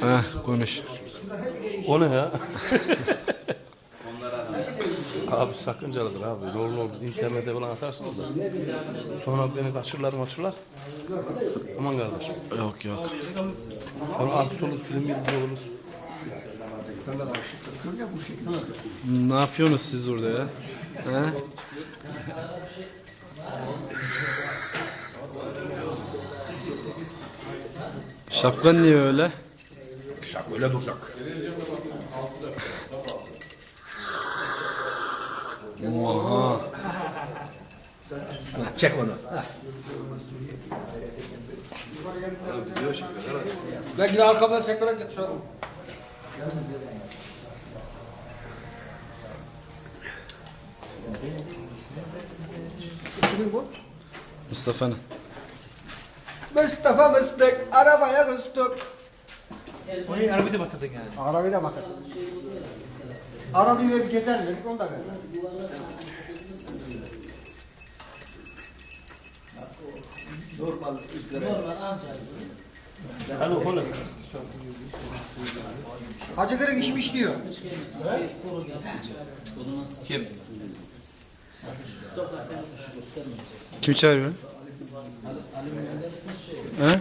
Heh, konuş. O ne ya? abi sakıncalıdır abi. Rol rol internete falan atarsınız da. Sonra beni kaçırırlar maçırlar. Aman kardeşim. Yok yok. Sonra artist oluruz, film yıldızı oluruz. Ne yapıyorsunuz siz orada ya? He? Şapkan niye öyle? Şak öyle duracak. Oha. Çek onu. Bekle arkamdan çek bırak git şu an. Mustafa'nın. Mustafa Mıstık arabaya kustuk. Onu arabayı da batırdın yani. Arabayı da bakın. Arabayı bir gezer dedik onu da ver. Hacı Kırık içmiş diyor. Kim çağırıyor? He?